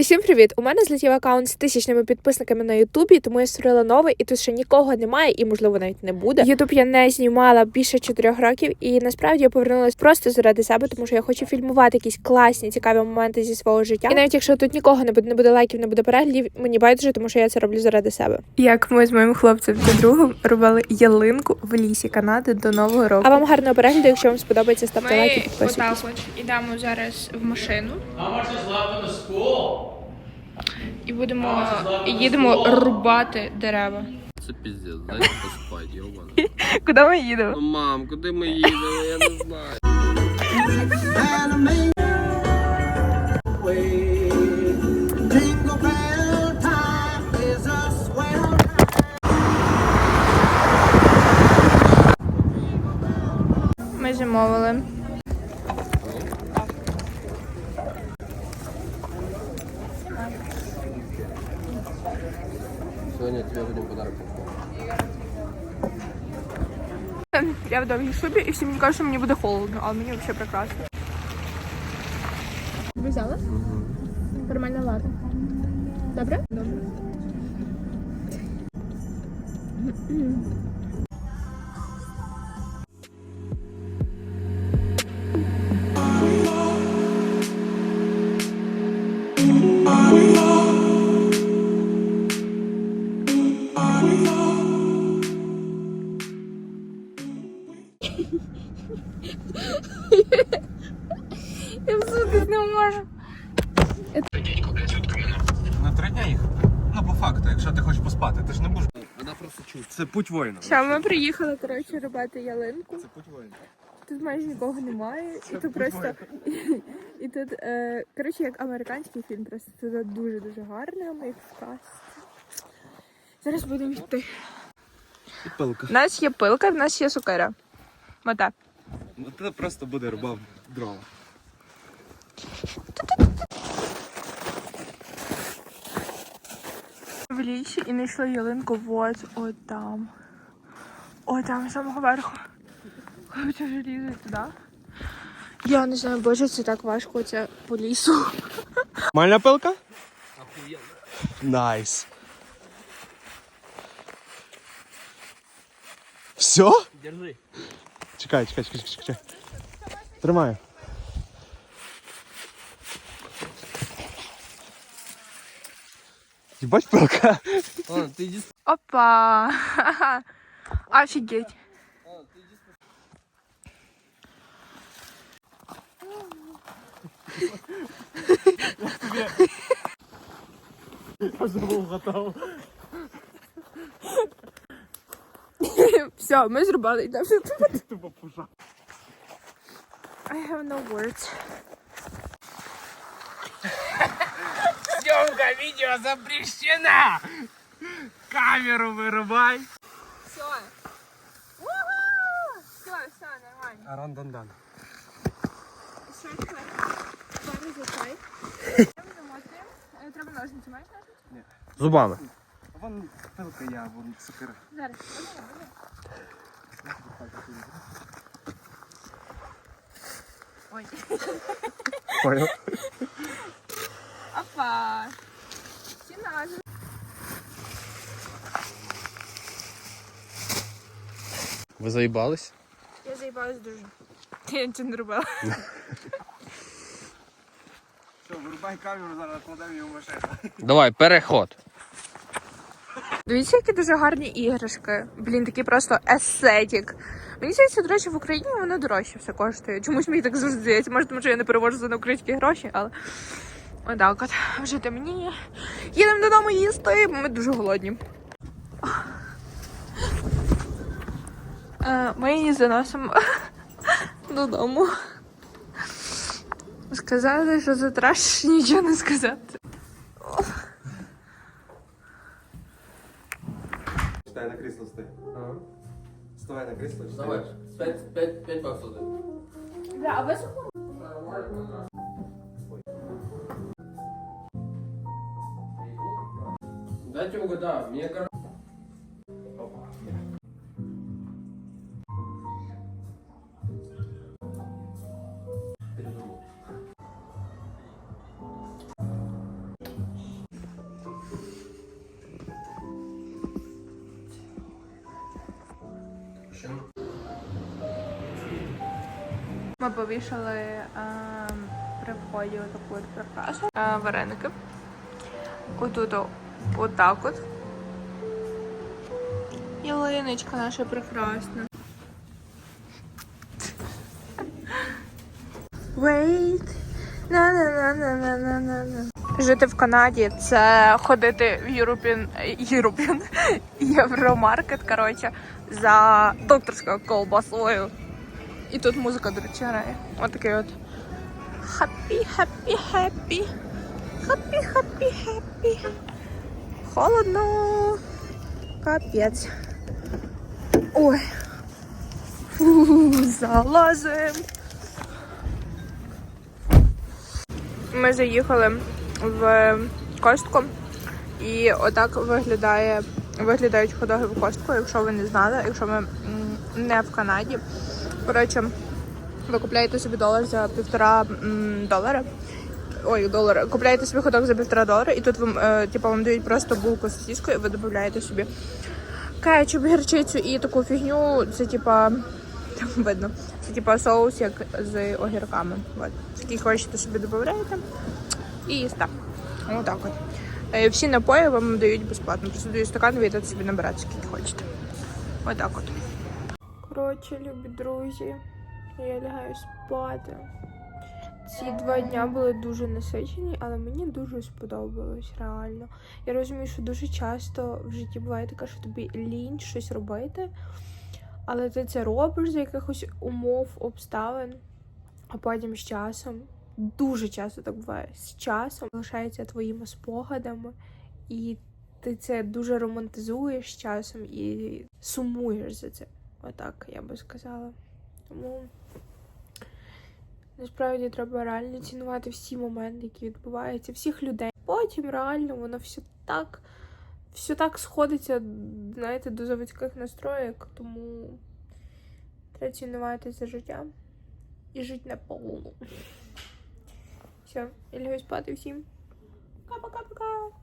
Усім привіт! У мене злетів аккаунт з тисячними підписниками на Ютубі, тому я створила новий, і тут ще нікого немає, і можливо навіть не буде. Ютуб я не знімала більше чотирьох років, і насправді я повернулася просто заради себе, тому що я хочу фільмувати якісь класні, цікаві моменти зі свого життя. І навіть якщо тут нікого не буде, не буде лайків, не буде переглядів, мені байдуже, тому що я це роблю заради себе. Як ми з моїм хлопцем та другом робили ялинку в лісі Канади до нового року. А вам гарного перегляду, якщо вам сподобається, ставте лайк і Ми отак от ідемо зараз в машину How much is left in the school? І будемо їдемо рубати дерева. Це піздець, дайте поспать, йобана. Куди ми їдемо? Ну мам, куди ми їдемо, я не знаю. Ми замовили. Сьогодні тебе будем подарок. Я в довгій шубі, і всі мені кажуть, що мені буде холодно, але мені взагалі прекрасно. Взяла? Нормально, Нормальна лата. Добре? Добре. Я всудить не можу. На три дня їх? Ну, по факту, якщо ти хочеш поспати, ти ж не будеш. Вона просто чувствує. Це путь воїна. Що, ми приїхали, коротше, рубати ялинку. Це путь воїна. Тут майже нікого немає, і тут просто і тут, е, коротше, як американський фільм, просто тут дуже дуже гарно, ми як в казці. Зараз будемо йти. І пилка. У нас є пилка, в нас є сукера. Мета. Ну, це просто буде рубав дрова. В лісі і знайшли ялинку от от там. От там з самого верху. Хлопці вже лізуть туди. Я не знаю, боже, це так важко це по лісу. Мальна пилка? Найс. Все? Держи. Чекай, чекай, чекай, чекай. Тримаю. Ебать палка. Опа! Офигеть. Я забыл, готов. Все, ми зрубали йдемо. I have no words. Съемка видео запрещена! Камеру вырубай! Все. Все, все, нормально. Арандандан. Все, все. Зараз зачай. Е, Треба ножниці, маєш ножниці? Зубами. Вон пилка я, вон сокира. Зараз. Ой. Понял? Опа. Всі ножниці. Ви заїбались? Я заїбалась дуже. Я нічого не робила. Все, вирубай камеру, зараз кладемо її в машину. Давай, переход. Дивіться, які дуже гарні іграшки. Блін, такі просто естетик. Мені здається, до речі, в Україні воно дорожче все коштує. Чомусь мені так завжди здається. Може, тому що я не перевожу за на українські гроші, але отак от. Вже темніє. Їдемо додому їсти, бо ми дуже голодні. Е, Ми її заносимо додому. Сказали, що за траш нічого не сказати. Вставай на кресло, стой. Ага. Вставай на кресло. Давай, пять, пять, пять баксов дай. Да, а весь хуй? Дайте угадаю, мне кажется... Ми повішали е, при вході отаку от прикрасу. Е, вареники. Отут отак от. Ялиночка наша прекрасна. Wait. на на на на на на на на Жити в Канаді це ходити в European, European Євромаркет, коротше, за докторською колбасою. І тут музика, до речі, грає. Отакий от. Happy, happy, happy. Happy, happy, happy. Холодно. Капець. Ой. Фу, залазим. Ми заїхали в костку, і отак виглядає, виглядають ходоги в костку, якщо ви не знали, якщо ви не в Канаді. Коротше, ви купляєте собі долар за півтора долара. Ой, долара. Купляєте собі ходок за півтора долара, і тут вам, е, типу, вам дають просто булку з сіскою, і ви додаєте собі кетчуп, гірчицю і таку фігню. Це типа там видно. Це типа соус, як з огірками. От. Який хочете собі додаєте. І їсте. Отак от. Е, Всі напої вам дають безплатно. Просто дають стакан, ви йдете собі набирати, скільки хочете. Отак от. Коротше, любі друзі, я лягаю спати. Ці два дня були дуже насичені, але мені дуже сподобалось реально. Я розумію, що дуже часто в житті буває таке, що тобі лінь щось робити, але ти це робиш за якихось умов, обставин, а потім з часом, дуже часто так буває, з часом залишається твоїми спогадами, і ти це дуже романтизуєш з часом і сумуєш за це. Отак я би сказала. Тому насправді треба реально цінувати всі моменти, які відбуваються, всіх людей. Потім реально воно все так, все так сходиться, знаєте, до заводських настроєк, тому треба цінувати це життя і жити на повну. Все, я лягаю спати всім. Пока-пока-пока.